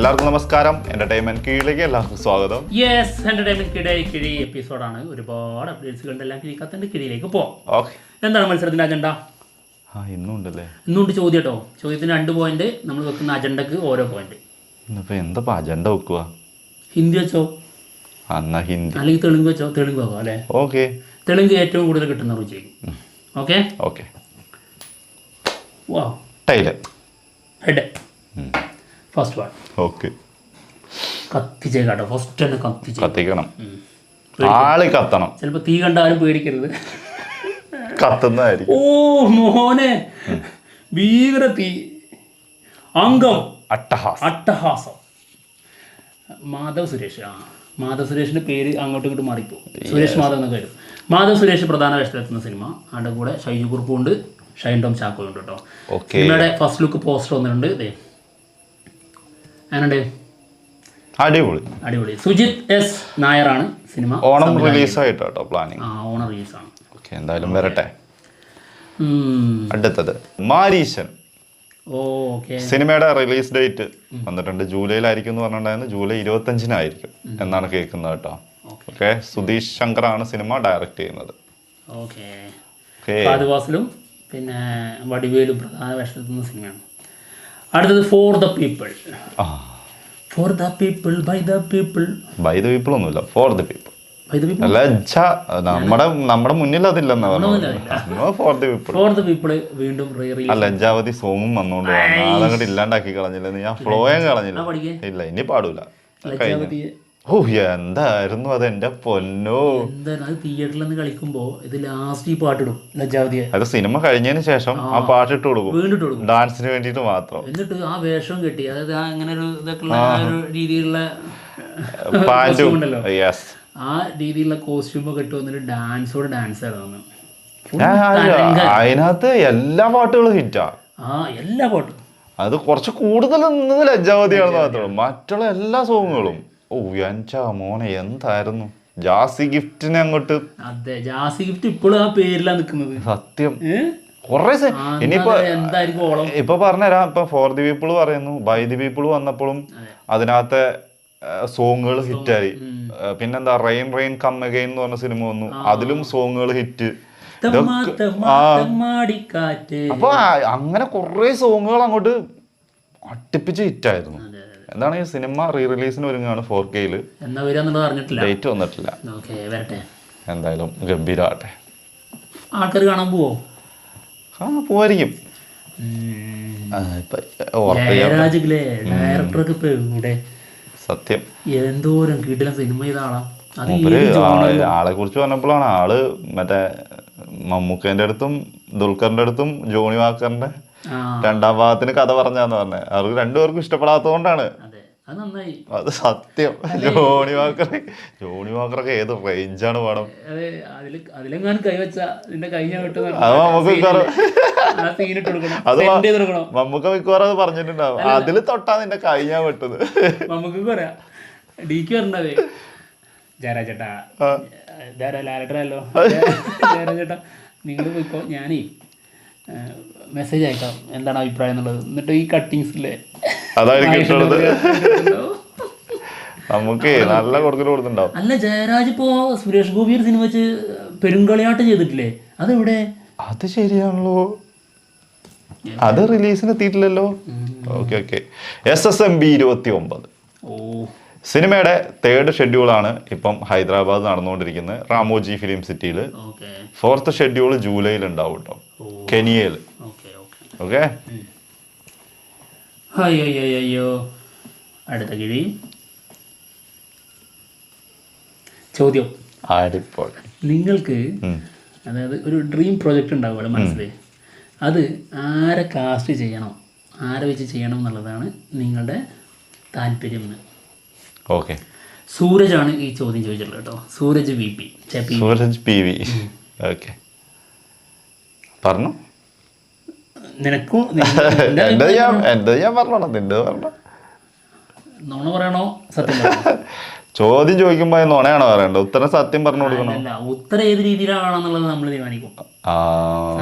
എല്ലാവർക്കും നമസ്കാരം. എന്റർടൈൻമെന്റ് കീഴിലേക്ക് എല്ലാവർക്കും സ്വാഗതം. യെസ് എന്റർടൈൻമെന്റ് കിഴി കിഴി എപ്പിസോഡാണ് ഒരുപാട് അപ്ഡേറ്റ്സ് കണ്ടെല്ലാം കിഴിക്കാത്തതിന്റെ കിഴിയിലേക്ക് പോവാം. ഓക്കെ എന്താണ് മത്സരത്തിന്റെ അജണ്ട ആ ഇന്നും ഉണ്ടല്ലേ ഇന്നുകൊണ്ട് ചോദ്യം കേട്ടോ. ചോദ്യത്തിന് രണ്ട് പോയിന്റ് നമ്മൾ വെക്കുന്ന അജണ്ടക്ക് ഓരോ പോയിന്റ് ഇന്നിപ്പോ എന്താ അജണ്ട വെക്കുക ഹിന്ദി വെച്ചോ? എന്നാ ഹിന്ദി. അല്ലെങ്കിൽ തെലുങ്ക് വെച്ചോ? തെലുങ്ക് വെക്കോ അല്ലേ? ഓക്കെ തെലുങ്ക് ഏറ്റവും കൂടുതൽ കിട്ടുന്ന റുചി ഓക്കെ ഓക്കെ വാ tailor head first one okay കത്തിച്ചേ കേട്ടോ ഫസ്റ്റ് തന്നെ കത്തിച്ച് കത്തിക്കണം. ആൾ കത്തണം. ചിലപ്പോൾ തീ കണ്ടാലും പേടിക്കരുത്. കത്തുന്നതായിരിക്കും. ഓ മോനെ. ഭീകര തീ. അംഗം. അട്ടഹാസ്. അട്ടഹാസം. മാധവ് സുരേഷ്. ആ മാധവ് സുരേഷിന്റെ പേര് അങ്ങോട്ടും ഇങ്ങോട്ടും മാറിപ്പോകും സുരേഷ് മാധവ് എന്നൊക്കെ വരും. മാധവ് സുരേഷ് പ്രധാന വേഷത്തിലെത്തുന്ന സിനിമ. അതിന്റെ കൂടെ ഷൈജു കുറുപ്പുണ്ട് ഷൈൻ ടോം ചാക്കോ ഉണ്ട് കേട്ടോ സിനിമയുടെ ഫസ്റ്റ് ലുക്ക് പോസ്റ്റർ വന്നിട്ടുണ്ട്. ദേ അടിപൊളി. അടിപൊളി. സുജിത് എസ് നായരാണ് സിനിമ ഓണം റിലീസ് കേട്ടോ പ്ലാനിങ്. ആ ഓണം റിലീസ് ആണ് ഓക്കെ എന്തായാലും വരട്ടെ. അടുത്തത് മാരീശൻ. സിനിമയുടെ റിലീസ് ഡേറ്റ് വന്നിട്ടുണ്ട്. ജൂലൈയിലായിരിക്കും എന്ന് പറഞ്ഞിട്ടുണ്ടായിരുന്നു. ജൂലൈ ഇരുപത്തഞ്ചിനായിരിക്കും എന്നാണ് കേൾക്കുന്നത് കേട്ടോ. ഓക്കെ. സുധീഷ് ശങ്കർ ആണ് സിനിമ ഡയറക്റ്റ് ചെയ്യുന്നത്. ഓക്കെ. പിന്നെ വടിവേലും പ്രധാന വേഷത്തെത്തുന്ന സിനിമയാണ്. അടുത്തത് for the people for the people by the people by the people ഒന്നുമില്ല. ഫോർ ദ പീപ്പിൾ നമ്മുടെ നമ്മുടെ മുന്നിൽ അതില്ലെന്നാ വീണ്ടും ലജ്ജാവതി അതങ്ങോട്ട് ഇല്ലാണ്ടാക്കി കളഞ്ഞില്ല ഞാൻ ഫ്ലോയും കളഞ്ഞില്ല. ഇല്ല ഇനി പാടൂല. ഓ എന്തായിരുന്നു അത് എന്റെ പൊന്നോ അത് തിയേറ്ററിൽ നിന്ന് കളിക്കുമ്പോൾ ഇത് ലാസ്റ്റ് ഈ പാട്ടിടും അത് സിനിമ കഴിഞ്ഞതിന് ശേഷം ആ. വീണ്ടും ഇട്ട് കൊടുക്കും. ഡാൻസിന് വേണ്ടിയിട്ട് മാത്രം. എന്നിട്ട് ആ വേഷം കെട്ടി അതായത് ആ അങ്ങനെ ഒരു ഇതൊക്കെ ഉള്ള ആ ഒരു രീതിയിലുള്ള പാന്റും costume ഉണ്ടല്ലോ. യെസ് ആ രീതിയിലുള്ള കോസ്റ്റ്യൂമൊക്കെ ഇട്ട് വന്നിട്ട് ഡാൻസോട് ഡാൻസ് ആയിരുന്നു അതിനകത്ത് എല്ലാ പാട്ടുകളും ഹിറ്റാ ആ. എല്ലാ പാട്ടും. അത് കുറച്ച് കൂടുതൽ ലജ്ജാവതിയാണെന്ന് മാത്രമേ മറ്റുള്ള എല്ലാ സോങ്ങുകളും ഓ എൻചാ മോനെ എന്തായിരുന്നു? ജാസി ഗിഫ്റ്റിനെ അങ്ങോട്ട്. അതെ ജാസി ഗിഫ്റ്റ് ഇപ്പോഴും ആ പേരിലാണ് നിൽക്കുന്നത്. സത്യം. കുറേ ഇനിയിപ്പോ ഇപ്പൊ പറഞ്ഞുതരാം. ഇപ്പൊ ഫോർ ദി പീപ്പിൾ പറയുന്നു. ബൈ ദി പീപ്പിൾ വന്നപ്പോഴും അതിനകത്തെ സോങ്ങുകൾ ഹിറ്റായി. പിന്നെന്താ റെയിൻ റെയിൻ കം അഗൈൻ എന്ന് പറഞ്ഞ സിനിമ വന്നു. അതിലും സോങ്ങുകൾ ഹിറ്റ്. അപ്പൊ അങ്ങനെ കുറെ സോങ്ങുകൾ അങ്ങോട്ട് അട്ടിപ്പിച്ച് ഹിറ്റായിരുന്നു. എന്താണ് ഈ സിനിമ റീ റിലീസിന് ഒരുങ്ങാണ് ഫോർ എന്നാ അറിഞ്ഞിട്ടില്ല. ഡേറ്റ് വന്നിട്ടില്ല. ഓക്കെ വരട്ടെ. എന്തായാലും ഗംഭീരമാട്ടെ ആൾക്കാർ കാണാൻ പോവോ? ആ പോവായിരിക്കും. ജയരാജിലെ ഇപ്പൊ ഇവിടെ സത്യം. എന്തോരം കിടിലൻ സിനിമ ആളെ കുറിച്ച് പറഞ്ഞപ്പോഴാണ് ആൾ മറ്റേ മമ്മൂക്കേന്റെ അടുത്തും ദുൽഖറിന്റെ അടുത്തും ജോണി വാക്കറിന്റെ രണ്ടാം ഭാഗത്തിന് കഥ പറഞ്ഞാന്ന് പറഞ്ഞത് അവർക്ക് രണ്ടുപേർക്കും ഇഷ്ടപ്പെടാത്തതുകൊണ്ടാണ്. അതെ സത്യം. ജോണി വാക്കർ ജോണി വാക്കറൊക്കെ ഏത് റേഞ്ചാണ് പടം? അത് മമ്മൂക്ക മിക്കവാറും അത് പറഞ്ഞിട്ടുണ്ടാവും. അതിൽ തൊട്ടാ നിന്റെ കൈ ഞാൻ വെട്ടത് നമുക്ക് പറയാം. ഡിക്ക് പറഞ്ഞതേ ജയരാജേട്ടാ ലാലട്ടല്ലോ ജയരാജേട്ടാ നിങ്ങൾ പോയിക്കോ. ഞാനേ മെസ്സേജ് അയക്കാം. എന്താണ് അഭിപ്രായം എന്നുള്ളത്? എന്നിട്ട് ഈ കട്ടിങ്സ് ഇല്ലേ അതായിരിക്കും ഇട്ടുള്ളത് നമുക്ക് നല്ല കൊടുക്കൽ അല്ല ജയരാജ് ഇപ്പോ സുരേഷ് ഗോപി ഒരു സിനിമ വെച്ച് പെരുങ്കളിയാട്ടം ചെയ്തിട്ടില്ലേ? അതെവിടെ? അത് ശരിയാണല്ലോ. അത് റിലീസിന് എത്തിയിട്ടില്ലല്ലോ. Okay okay. S S M B ഇരുപത്തി ഒമ്പത് ഓ. സിനിമയുടെ തേർഡ് ഷെഡ്യൂളാണ് ഇപ്പം ഹൈദരാബാദ് നടന്നുകൊണ്ടിരിക്കുന്നത്. റാമോജി ഫിലിം സിറ്റിയിൽ ഓക്കെ. ഫോർത്ത് ഷെഡ്യൂൾ ജൂലൈയിൽ ഉണ്ടാവും കേട്ടോ. ഓ. കെനിയയിൽ. ഓക്കെ? അയ്യോ അയ്യോ അയ്യോ അടുത്ത കിഴി. ചോദ്യം. ആടിപ്പോൾ നിങ്ങൾക്ക് അതായത് ഒരു ഡ്രീം പ്രോജക്റ്റ് ഉണ്ടാവുമല്ലോ മനസ്സിൽ അത് ആരെ കാസ്റ്റ് ചെയ്യണം? ആരെ വെച്ച് ചെയ്യണം എന്നുള്ളതാണ് നിങ്ങളുടെ താല്പര്യം. ഓക്കെ. സൂരജാണ് ഈ ചോദ്യം ചോദിച്ചിട്ടുള്ളത് കേട്ടോ. Sooraj V P Sooraj P V okay. പറഞ്ഞു. നിനക്കും നിന്റെ എന്റെ ഞാൻ എന്റെ ഞാൻ പറഞ്ഞോ നിന്റെ പറഞ്ഞോ. നുണ പറയണോ? സത്യം ചോദ്യം ചോദിക്കുമ്പോ നോണയാണോ പറയണ്ടത് ഉത്തരം സത്യം പറഞ്ഞു കൊടുക്കണം? അല്ല ഉത്തരം ഏത് രീതിയിലാണെന്നുള്ളത് നമ്മൾ തീരുമാനിക്കും.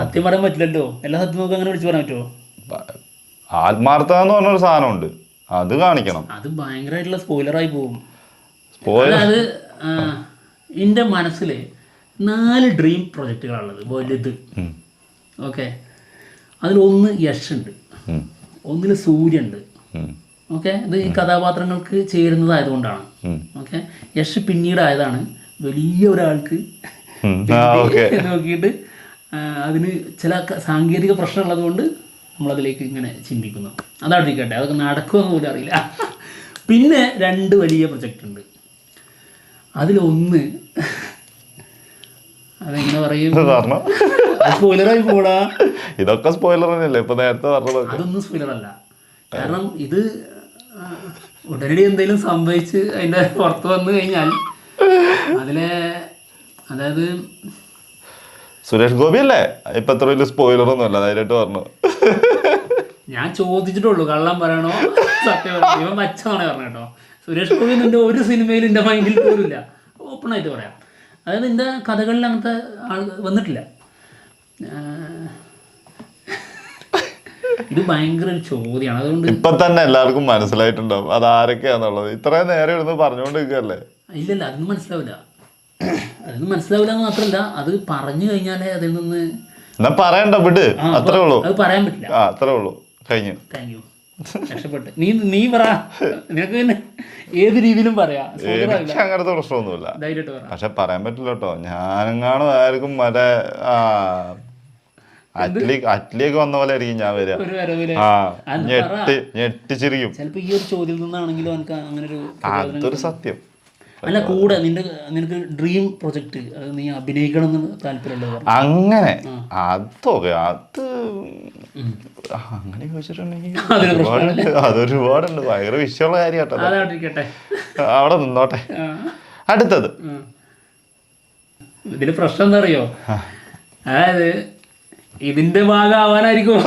സത്യം പറയാൻ പറ്റില്ലല്ലോ. എല്ലാ സത്യം നമുക്ക് അങ്ങനെ വിളിച്ചു പറയാൻ പറ്റുമോ ആത്മാർത്ഥത എന്ന് പറഞ്ഞൊരു സാധനമുണ്ട്. അത് കാണിക്കണം. അത് ഭയങ്കരമായിട്ടുള്ള സ്പോയിലറായി പോകും. അത് അതായത് എന്റെ മനസ്സിൽ നാല് ഡ്രീം പ്രൊജക്ടുകളാണുള്ളത് വലുത്. ഓക്കെ അതിലൊന്ന് യശുണ്ട്. ഒന്നിൽ സൂര്യണ്ട്. ഓക്കെ? ഇത് ഈ കഥാപാത്രങ്ങൾക്ക് ചേരുന്നതായതുകൊണ്ടാണ്. ഓക്കെ? യശ് പിന്നീട് ആയതാണ് വലിയ ഒരാൾക്ക്. നോക്കിയിട്ട് അതിന് ചില സാങ്കേതിക പ്രശ്നമുള്ളത് കൊണ്ട് നമ്മളതിലേക്ക് ഇങ്ങനെ ചിന്തിക്കുന്നു. അതവിടെ ഇരിക്കട്ടെ അതൊക്കെ നടക്കുമെന്ന് പോലും അറിയില്ല. പിന്നെ രണ്ട് വലിയ പ്രൊജക്റ്റ് ഉണ്ട്. അതിലൊന്ന് അതെങ്ങനെ പറയും? സ്പോയിലറായി പോടാ. ഇതൊക്കെ സ്പോയിലർ തന്നെയല്ലേ? ഇപ്പൊ നേരത്തെ പറഞ്ഞതൊക്കെ അതൊന്നും സ്പോയിലർ അല്ല. കാരണം ഇത് ഉടനടി എന്തെങ്കിലും സംഭവിച്ച് അതിന്റെ പുറത്ത് വന്നു കഴിഞ്ഞാൽ അതിലെ അതായത് സുരേഷ് ഗോപി അല്ലേ? ഇപ്പൊ അത്ര വലിയ സ്പോയിലർ ഒന്നുമല്ല ധൈര്യമായിട്ട് പറഞ്ഞു. ഞാൻ ചോദിച്ചിട്ടുള്ളൂ കള്ളം പറയണോ? സത്യം പറയണോ? ഇവൻ മച്ചമാണ് പറഞ്ഞു കേട്ടോ. സുരേഷ് ഗോപി നിന്റെ ഒരു സിനിമയിൽ എന്റെ മൈൻഡിൽ പോലും ഇല്ല ഓപ്പൺ ആയിട്ട് പറയാം. അതായത് എന്റെ കഥകളിൽ അങ്ങനത്തെ ആൾ വന്നിട്ടില്ല. ഇത് ഭയങ്കര ഒരു ചോദ്യമാണ്. അതുകൊണ്ട് ഇപ്പൊ തന്നെ എല്ലാവർക്കും മനസ്സിലായിട്ടുണ്ടാവും. അത് ആരൊക്കെയാന്നുള്ളത്. ഇത്രയും നേരം ഇരുന്ന് പറഞ്ഞുകൊണ്ടിരിക്കുകയല്ലേ? ഇല്ലല്ല അതൊന്നും മനസ്സിലാവില്ല. അതൊന്നും മനസ്സിലാവില്ല എന്ന് മാത്രമല്ല അത് പറഞ്ഞു കഴിഞ്ഞാലേ അതിൽ നിന്ന് എന്നാ പറയണ്ട വിട്. അത്രേ ഉള്ളൂ. അത് പറയാൻ പറ്റില്ല. ആ അത്രേ ഉള്ളൂ. കഴിഞ്ഞു. താങ്ക് യു രക്ഷപ്പെട്ട്. നീ നീ പറ. നിനക്ക് പിന്നെ ഏത് രീതിയിലും പറയാം. എനിക്ക് അങ്ങനത്തെ പ്രശ്നമൊന്നുമില്ല. പക്ഷെ പറയാൻ പറ്റില്ല കേട്ടോ. ഞാനെങ്ങാണോ ആർക്കും മറ്റേ ആ അറ്റ്ലി അറ്റ്ലിയൊക്കെ വന്ന പോലെ ആയിരിക്കും ഞാൻ വരിക. ആ ഞെട്ടി ഞെട്ടിച്ചിരിക്കും. ചിലപ്പോ ഈ ഒരു ചോദ്യത്തിൽ നിന്നാണെങ്കിലും എനിക്ക് അങ്ങനെ ഒരു അതൊരു സത്യം. അല്ല കൂടെ നിന്റെ നിനക്ക് ഡ്രീം പ്രൊജക്ട് നീ അഭിനയിക്കണം എന്ന് താല്പര്യമുള്ളത് അങ്ങനെ. അതൊക്കെ അത് അങ്ങനെ ചോദിച്ചിട്ടുണ്ടെങ്കിൽ അതൊരുപാടുണ്ട്. ഭയങ്കര വിഷയമുള്ള കാര്യം കേട്ടോ അതവിടെ അവിടെ നിന്നോട്ടെ. അടുത്തത്. ഇതിന് ഇതിൽ പ്രശ്നം എന്താ അറിയോ? അതായത് ഇതിന്റെ ഭാഗമാവാനായിരിക്കും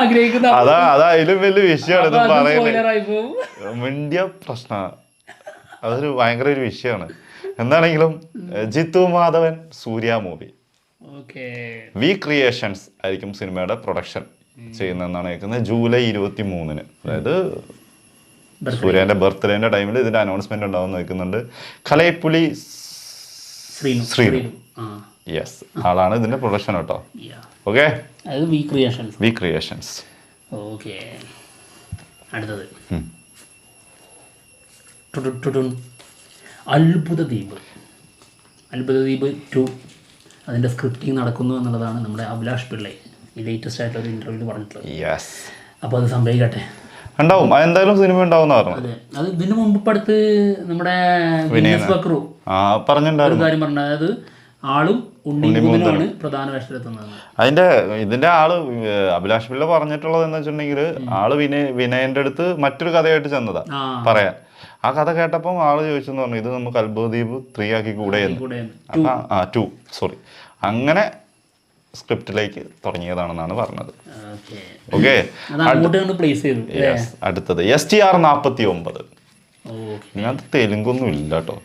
ആഗ്രഹിക്കുന്ന അതാ അതാ അതിലും വലിയ വിഷയമാണ് ഇത് പറയുന്നത്. മിണ്ടിയ പ്രശ്നമാണ്. അതൊരു ഭയങ്കര ഒരു വിഷയമാണ്. എന്താണെങ്കിലും Jithu Madhavan Suriya movie. V creations ആയിരിക്കും സിനിമയുടെ പ്രൊഡക്ഷൻ ചെയ്യുന്നതെന്നാണ് കേൾക്കുന്നത്. ജൂലൈ ഇരുപത്തി മൂന്നിന് അതായത് സൂര്യന്റെ ബർത്ത്ഡേന്റെ ടൈമിൽ ഇതിന്റെ അനൗൺസ്മെന്റ് ഉണ്ടാവും നിൽക്കുന്നുണ്ട് കലൈപ്പുലി ശ്രീ ശ്രീനു. യെസ് ആളാണ് ഇതിന്റെ പ്രൊഡക്ഷൻ കേട്ടോ. ഓക്കെ അതായത് V creations V creations okay അടുത്തത്. അത്ഭുത ദ്വീപ്. അത്ഭുത ദ്വീപ് ടു. അതിന്റെ സ്ക്രിപ്റ്റിംഗ് നടക്കുന്നു എന്നുള്ളതാണ് നമ്മുടെ അഭിലാഷ് പിള്ളൈ. ഈ ലേറ്റസ്റ്റ് ആയിട്ടുള്ള ഒരു ഇന്റർവ്യൂവിൽ പറഞ്ഞിട്ടുള്ളത്. യെസ് അപ്പോൾ അത് സംഭവിക്കട്ടെ. ഉണ്ടാവും. എന്തായാലും സിനിമ ഉണ്ടാവും പറഞ്ഞു. അതെ. അത് ഇതിന് മുമ്പ് അടുത്ത് നമ്മുടെ ബക്രു പറഞ്ഞിട്ടുണ്ടായിരുന്നു. കാര്യം പറഞ്ഞത്. അതായത് ആളും ഉണ്ണിമൂന്നാണ് പ്രധാന വേഷത്തിലെത്തുന്നത്. അതിന്റെ ഇതിന്റെ ആൾ അഭിലാഷ് പിള്ള പറഞ്ഞിട്ടുള്ളത് എന്ന് വെച്ചിട്ടുണ്ടെങ്കിൽ ആൾ വിനയ വിനയന്റെ അടുത്ത് മറ്റൊരു കഥയായിട്ട് ചെന്നതാ പറയാൻ. ആ കഥ കേട്ടപ്പോൾ ആൾ ചോദിച്ചെന്ന് പറഞ്ഞു ഇത് നമുക്ക് അത്ഭുതദ്വീപ് ത്രീ ആക്കി കൂടെ ആ ടു സോറി അങ്ങനെ സ്ക്രിപ്റ്റിലേക്ക് തുടങ്ങിയതാണെന്നാണ് പറഞ്ഞത്. ഓക്കെ. അടുത്തത്. എസ് ടി ആർ നാൽപ്പത്തി ഒമ്പത് ഇങ്ങനത്തെ തെലുങ്കൊന്നും ഇല്ല കേട്ടോ.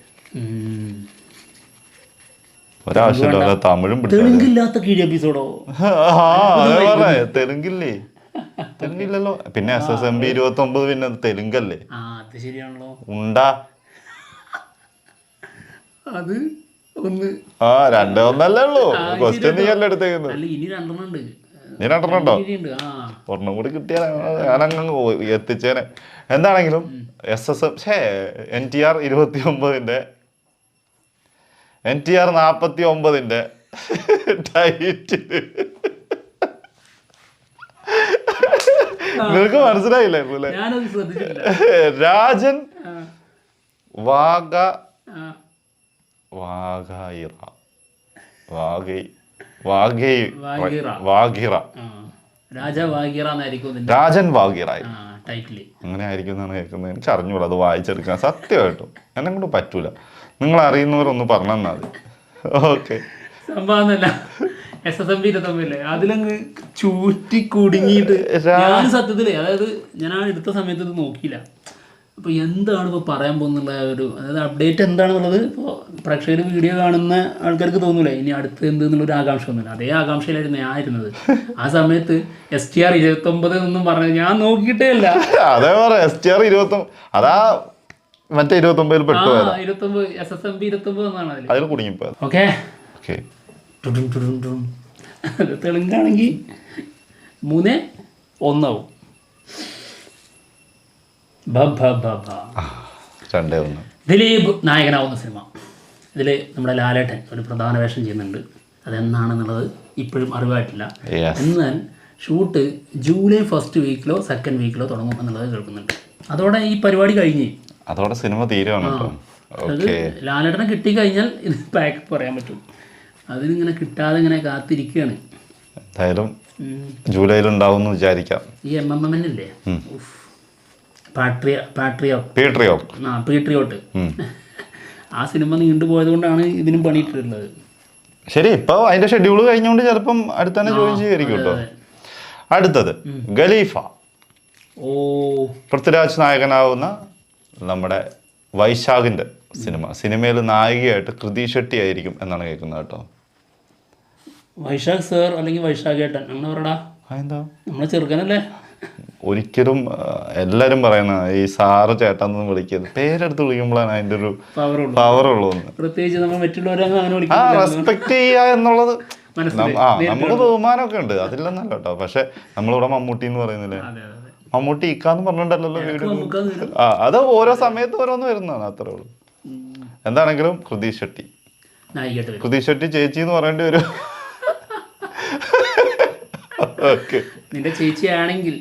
ഒരാവശ്യമില്ല തമിഴും തെലുങ്കില്ലാത്ത കീഴ് എപ്പിസോഡോ തെലുങ്കില്ലേ? തെലുങ്കില്ലല്ലോ. പിന്നെ എസ് എസ് എം ബി ഇരുപത്തി ഒമ്പത് പിന്നെ തെലുങ്കല്ലേ? ശരിയാണല്ലോ. ഉണ്ടാ. അത് ഒന്ന് ആ രണ്ടേ ഒന്നല്ലേ ഉള്ളൂ. ക്വസ്റ്റ്യൻ നീ അല്ലേ എടുത്തേക്കുന്നത്? ഇനി രണ്ടെണ്ണം ഉണ്ട് നീ രണ്ടെണ്ണം ഉണ്ടോ ഒരെണ്ണം കൂടി കിട്ടിയാൽ ഞാനങ്ങ് എത്തിച്ചേനെ. എന്താണെങ്കിലും എസ് എസ് എം ഛേ എൻ ടി ആർ ഇരുപത്തി ഒമ്പതിന്റെ എൻ ടി ആർ നാൽപ്പത്തി ഒമ്പതിന്റെ ടൈറ്റിൽ നിനക്ക് മനസ്സിലായില്ലായിരുന്നു അല്ലേ രാജൻ വാഗ വാഗായിറ. വാഗൈറ വാഗൈ വാഗൈ വാഗിറ. വാഗിറ. വാഗിറ രാജൻ ടൈറ്റിൽ അങ്ങനെ ആയിരിക്കും എന്നാണ് കേൾക്കുന്നത്? എനിക്ക് അറിഞ്ഞൂടാ അത് വായിച്ചെടുക്കാൻ. സത്യമായിട്ടും. എന്നെ കൊണ്ട് പറ്റൂല. നിങ്ങൾ അറിയുന്നവരൊന്ന് പറഞ്ഞു തന്നാൽ ഓക്കെ. സംഭവം എന്നല്ല എസ് എസ് എം പി ഇരുപത്തൊമ്പതില്ലേ അതിലങ്ങ് ചൂറ്റി കുടുങ്ങിയിട്ട് ഞാൻ സത്യത്തിൽ അതായത് ഞാൻ ആ എടുത്ത സമയത്ത് ഇത് നോക്കിയില്ല. അപ്പോൾ എന്താണ് ഇപ്പോൾ പറയാൻ പോകുന്നുള്ള ഒരു അതായത് അപ്ഡേറ്റ് എന്താണെന്നുള്ളത് ഇപ്പോൾ പ്രേക്ഷകർ വീഡിയോ കാണുന്ന ആൾക്കാർക്ക് തോന്നൂലേ. ഇനി അടുത്ത് എന്ത് എന്നുള്ളൊരു ആകാംക്ഷ ഒന്നുമില്ല അതേ ആകാംക്ഷയിലായിരുന്നു ഞാൻ ഇരുന്നത് ആ സമയത്ത് എസ് ടി ആർ ഇരുപത്തൊമ്പത് എന്നും പറഞ്ഞത് ഞാൻ നോക്കിയിട്ടേ അല്ല അതേ പറയാം എസ് ടി ആർ ഇരുപത്തി അതാ മറ്റേ ഇരുപത്തൊമ്പതിൽ പെട്ടു ആ പെട്ടുപോയതാ. ഇരുപത്തൊമ്പത് എസ് എസ് എം ബി ഇരുപത്തൊമ്പത് എന്നാണ് അതിൽ അതിൽ കുടുങ്ങിപ്പോയത്. ഓക്കെ. ഓക്കെ. തെലുങ്കാണെങ്കിൽ മൂന്ന് ഒന്നാവും. രണ്ടേ ഒന്ന്. ദിലീപ് നായകനാവുന്ന സിനിമ. ഇതിൽ നമ്മുടെ ലാലേട്ടൻ ഒരു പ്രധാന വേഷം ചെയ്യുന്നുണ്ട്. അതെന്നാണെന്നുള്ളത് ഇപ്പോഴും അറിവായിട്ടില്ല. എന്നാൽ ഷൂട്ട് ജൂലൈ ഫസ്റ്റ് വീക്കിലോ സെക്കൻഡ് വീക്കിലോ തുടങ്ങും എന്നുള്ളത് കേൾക്കുന്നുണ്ട്. അതോടെ ഈ പരിപാടി കഴിഞ്ഞ് അതോടെ സിനിമ തീരുവാണ് കേട്ടോ. കിട്ടി കഴിഞ്ഞാൽ ലാലേട്ടനെ ഇത് പാക്ക് പറയാൻ പറ്റും. അതിനിങ്ങനെ കിട്ടാതെ ഇങ്ങനെ കാത്തിരിക്കുകയാണ് എന്തായാലും ജൂലൈയിൽ ഉണ്ടാവും എന്ന് വിചാരിക്കാം. ഈ എം എം എം ഇല്ലേ ആ പീട്രിയോട്ട് ആ സിനിമ നീണ്ടുപോയത് കൊണ്ടാണ് ഇതിനും പണിയിട്ടിട്ടുള്ളത് ശരി ഇപ്പൊ അതിന്റെ ഷെഡ്യൂൾ കഴിഞ്ഞുകൊണ്ട് ചിലപ്പം അടുത്ത തന്നെ ജോയിൻ ചെയ്യായിരിക്കും കേട്ടോ. അടുത്തത് ഖലീഫ. ഓ. പൃഥ്വിരാജ് നായകനാവുന്ന നമ്മുടെ വൈശാഖിന്റെ സിനിമ. സിനിമയിൽ നായികയായിട്ട് കൃതി ഷെട്ടി ആയിരിക്കും എന്നാണ് കേൾക്കുന്നത് കേട്ടോ. വൈശാഖ് സർ അല്ലെങ്കിൽ വൈശാഖ് ഏട്ടൻ അങ്ങനെ പറയടാ. എന്താ നമ്മളെ ചെറുക്കനല്ലേ? ഒരിക്കലും എല്ലാരും പറയുന്ന ഈ സാറ് ചേട്ടാന്ന് വിളിക്കരുത്. പേരെടുത്ത് വിളിക്കുമ്പോഴാണ് അതിന്റെ ഒരു പവർ ഉള്ളൂന്ന് പ്രത്യേകിച്ച് നമ്മൾ മറ്റുള്ളവരെ ആ വിളിക്കുന്നില്ല. റെസ്പെക്ട് ചെയ്യുക എന്നുള്ളത് ആ നമുക്ക് ബഹുമാനമൊക്കെ ഉണ്ട്. അതില്ലെന്നല്ല കേട്ടോ. പക്ഷെ നമ്മളിവിടെ മമ്മൂട്ടി എന്ന് പറയുന്നില്ലേ മമ്മൂട്ടി ഇക്കാന്ന് പറഞ്ഞിട്ടുണ്ടല്ലോ വരും. ആ അത് ഓരോ സമയത്ത് ഓരോന്ന് വരുന്നതാണ് അത്രേ ഉള്ളൂ. എന്താണെങ്കിലും കൃതി ഷെട്ടി. കൃതി ഷെട്ടി ചേച്ചി എന്ന് പറയേണ്ടി വരും. നിന്റെ ചേച്ചി ആണെങ്കിൽ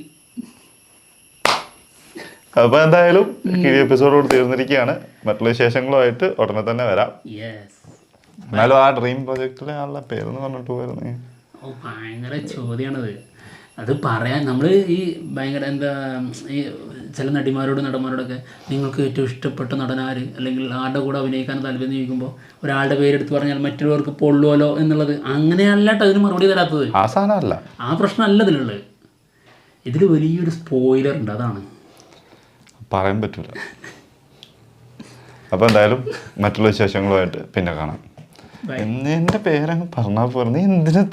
അപ്പൊ എന്തായാലും ഈ എപ്പിസോഡോട് തീർന്നിരിക്കുകയാണ്. മറ്റുള്ള വിശേഷങ്ങളുമായിട്ട് ഉടനെ തന്നെ വരാം. എന്നാലും ആ ഡ്രീം പ്രൊജക്ടിലെ ആളുടെ പേരെന്ന് പറഞ്ഞിട്ട് പോയിരുന്നു. ഭയങ്കര ചോദ്യമാണത് അത് പറയാൻ നമ്മൾ ഈ ഭയങ്കര എന്താ ഈ ചില നടിമാരോട് നടന്മാരോടൊക്കെ നിങ്ങൾക്ക് ഏറ്റവും ഇഷ്ടപ്പെട്ട നടനാര് അല്ലെങ്കിൽ ആരുടെ കൂടെ അഭിനയിക്കാൻ താല്പര്യം ചോദിക്കുമ്പോൾ ഒരാളുടെ പേരെടുത്ത് പറഞ്ഞാൽ മറ്റുള്ളവർക്ക് പൊള്ളുവല്ലോ എന്നുള്ളത് അങ്ങനെയല്ല അതിന് മറുപടി തരാത്തത്. ആ സാധനമല്ല. ആ പ്രശ്നമല്ല ഇതിലുള്ളത് ഇതിൽ വലിയൊരു സ്പോയിലർ ഉണ്ട് അതാണ്. പറയാൻ പറ്റൂല. അപ്പോൾ എന്തായാലും മറ്റുള്ള വിശേഷങ്ങളുമായിട്ട് പിന്നെ കാണാം. എന്റെ പേരങ്ങ് പറഞ്ഞാ പോരെ. നീ എന്തിനാ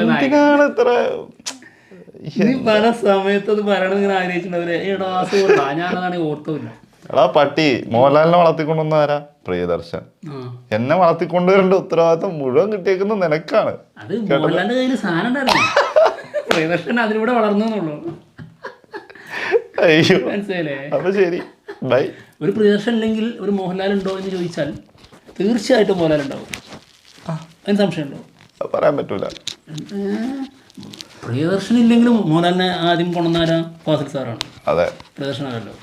എന്തിനാണ് ഇത്ര പല സമയത്ത് അത് പറയണം ഇങ്ങനെ ആഗ്രഹിച്ചിട്ടുണ്ടാവില്ല എടാ സുഹൃത്താ എടാ പട്ടി മോഹൻലാലിനെ വളർത്തിക്കൊണ്ടുവന്ന ആരാ? പ്രിയദർശൻ. എന്നെ വളർത്തിക്കൊണ്ടുവരേണ്ട ഉത്തരവാദിത്തം മുഴുവൻ കിട്ടിയേക്കുന്നത് നിനക്കാണ്. അത് മോഹൻലാലിന്റെ കയ്യിൽ സാധനം പ്രിയദർശൻ അതിലൂടെ വളർന്നു അയ്യോ. മനസ്സിലായില്ലേ? അപ്പൊ ശരി. ഒരു പ്രിയദർശൻ ഇല്ലെങ്കിൽ ഒരു മോഹൻലാൽ ഉണ്ടോ എന്ന് ചോദിച്ചാൽ തീർച്ചയായിട്ടും മോഹൻലാൽ ഉണ്ടാവും. അതിന് സംശയമുണ്ടോ പറയാൻ പറ്റൂല. പ്രിയദർശൻ ഇല്ലെങ്കിലും മോഹൻലാലിനെ ആദ്യം കൊണ്ടുവന്നാരാ ഫാസിൽ സാറാണ്. അതെ. പ്രിയദർശനാണല്ലോ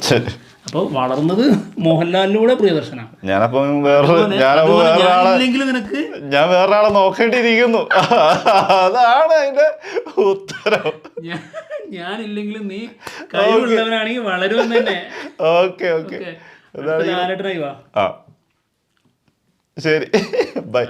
ശരി. അപ്പോൾ വളർന്നത് മോഹൻലാലിലൂടെ പ്രിയദർശനാണ്. ഞാനപ്പോ വേറെ ഞാനപ്പോ വേറൊരാളെ നിനക്ക് ഞാൻ വേറൊരാളെ നോക്കേണ്ടിയിരിക്കുന്നു. അതാണ് അതിന്റെ ഉത്തരം. ഞാനില്ലെങ്കിലും നീ കഴിവുള്ളവനാണെങ്കിൽ വളരും തന്നെ. Okay okay. ഡ്രൈവാ ലാലട്ടനായി ആ. ശരി. ബൈ.